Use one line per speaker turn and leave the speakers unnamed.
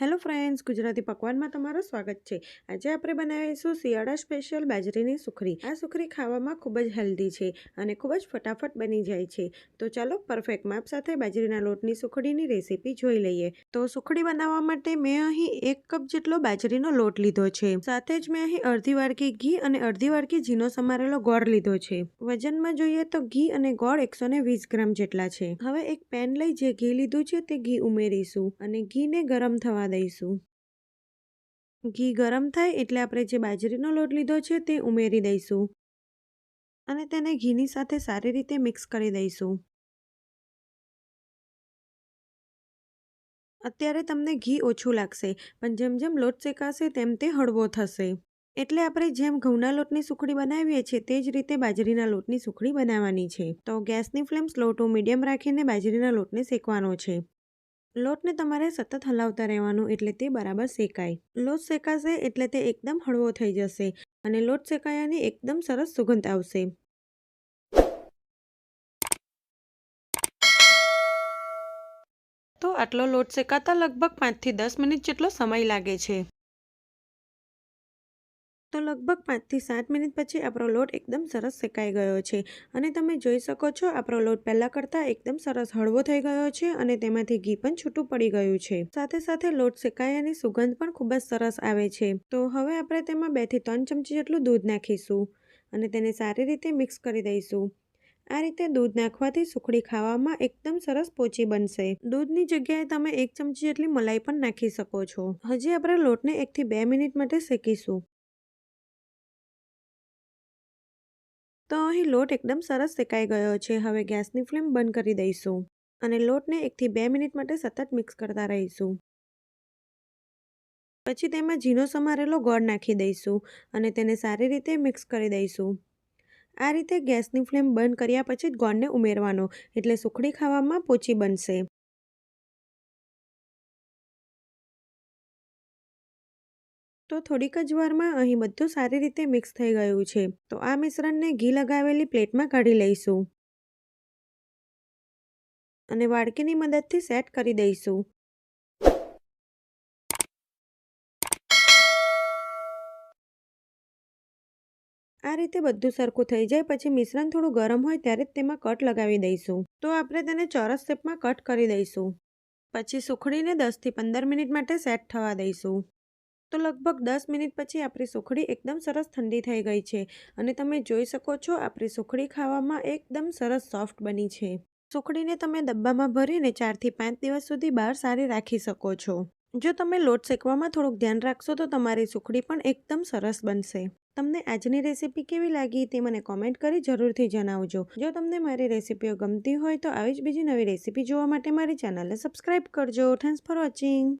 Hello friends, Gujarati પકવાનમાં તમારું સ્વાગત છે. આજે આપણે બનાવીશું શિયાળા સ્પેશિયલ બાજરીની સુખડી. આ સુખડી ખાવામાં ખૂબ જ હેલ્ધી છે અને ખૂબ જ ફટાફટ બની જાય છે. તો ચાલો પરફેક્ટ માપ સાથે બાજરીના લોટની સુખડીની રેસીપી જોઈ લઈએ. તો સુખડી બનાવવા માટે મેં અહીં એક કપ જેટલો બાજરીનો લોટ લીધો છે. સાથે જ મેં અહીં અડધી વાડકી ઘી અને અડધી વાડકી ઝીનો સમારેલો ગોળ લીધો છે. વજનમાં જોઈએ તો ઘી અને ગોળ એકસો ગ્રામ જેટલા છે. હવે એક પેન લઈ જે ઘી લીધું છે તે ઘી ઉમેરીશું અને ઘીને ગરમ થવા દઈશું. ઘી ગરમ થાય એટલે આપણે જે બાજરીનો લોટ લીધો છે તે ઉમેરી દઈશું. અને તેને ઘીની સાથે સારી રીતે મિક્સ કરી દઈશું. અત્યારે તમને ઘી ઓછું લાગશે, પણ જેમ જેમ લોટ શેકાશે તેમ તે હળવો થશે. એટલે આપણે જેમ ઘઉંના લોટની સુખડી બનાવીએ છીએ તે જ રીતે બાજરીના લોટની સુખડી બનાવવાની છે. તો ગેસની ફ્લેમ સ્લો ટુ મીડિયમ રાખીને બાજરીના લોટને શેકવાનો છે. લોટને તમારે સતત હલાવતા રહેવાનું એટલે તે બરાબર શેકાય. લોટ શેકાશે એટલે તે એકદમ હળવો થઈ જશે અને લોટ શેકાયાની એકદમ સરસ સુગંધ આવશે. તો આટલો લોટ શેકાતા લગભગ પાંચથી દસ મિનિટ જેટલો સમય લાગે છે. લગભગ પાંચથી સાત મિનિટ પછી આપણો લોટ એકદમ સરસ શેકાઈ ગયો છે. અને તમે જોઈ શકો છો, આપણો લોટ પહેલાં કરતાં એકદમ સરસ હળવો થઈ ગયો છે અને તેમાંથી ઘી પણ છૂટું પડી ગયું છે. સાથે સાથે લોટ શેકાયાની સુગંધ પણ ખૂબ જ સરસ આવે છે. તો હવે આપણે તેમાં બેથી ત્રણ ચમચી જેટલું દૂધ નાખીશું અને તેને સારી રીતે મિક્સ કરી દઈશું. આ રીતે દૂધ નાખવાથી સુખડી ખાવામાં એકદમ સરસ પોચી બનશે. દૂધની જગ્યાએ તમે એક ચમચી જેટલી મલાઈ પણ નાખી શકો છો. હજી આપણે લોટને એકથી બે મિનિટ માટે શેકીશું. તો અહીં લોટ એકદમ સરસ શેકાઈ ગયો છે. હવે ગેસની ફ્લેમ બંધ કરી દઈશું અને લોટને એકથી બે મિનિટ માટે સતત મિક્સ કરતા રહીશું. પછી તેમાં ઝીનો સમારેલો ગોળ નાખી દઈશું અને તેને સારી રીતે મિક્સ કરી દઈશું. આ રીતે ગેસની ફ્લેમ બંધ કર્યા પછી જ ગોળને ઉમેરવાનો, એટલે સુખડી ખાવામાં પોચી બનશે. તો થોડીક જ વારમાં અહીં બધું સારી રીતે મિક્સ થઈ ગયું છે. તો આ મિશ્રણને ઘી લગાવેલી પ્લેટમાં કાઢી લઈશું. અને વાડકીની મદદથી સેટ કરી દઈશું. આ રીતે બધું સરખું થઈ જાય પછી મિશ્રણ થોડું ગરમ હોય ત્યારે જ તેમાં કટ લગાવી દઈશું. તો આપણે તેને ચોરસ શેપમાં કટ કરી દઈશું. પછી સુખડીને દસથી પંદર મિનિટ માટે સેટ થવા દઈશું. તો લગભગ દસ મિનિટ પછી આપણી સુખડી એકદમ સરસ ઠંડી થઈ ગઈ છે અને તમે જોઈ શકો છો આપણી સુખડી ખાવામાં એકદમ સરસ સોફ્ટ બની છે. સુખડીને તમે ડબ્બામાં ભરીને ચારથી પાંચ દિવસ સુધી બહાર સારી રાખી શકો છો. જો તમે લોટ શેકવામાં થોડુંક ધ્યાન રાખશો તો તમારી સુખડી પણ એકદમ સરસ બનશે. તમને આજની રેસીપી કેવી લાગી તે મને કોમેન્ટ કરી જરૂરથી જણાવજો. જો તમને મારી રેસીપીઓ ગમતી હોય તો આવી જ બીજી નવી રેસીપી જોવા માટે મારી ચેનલને સબસ્ક્રાઈબ કરજો. Thanks for watching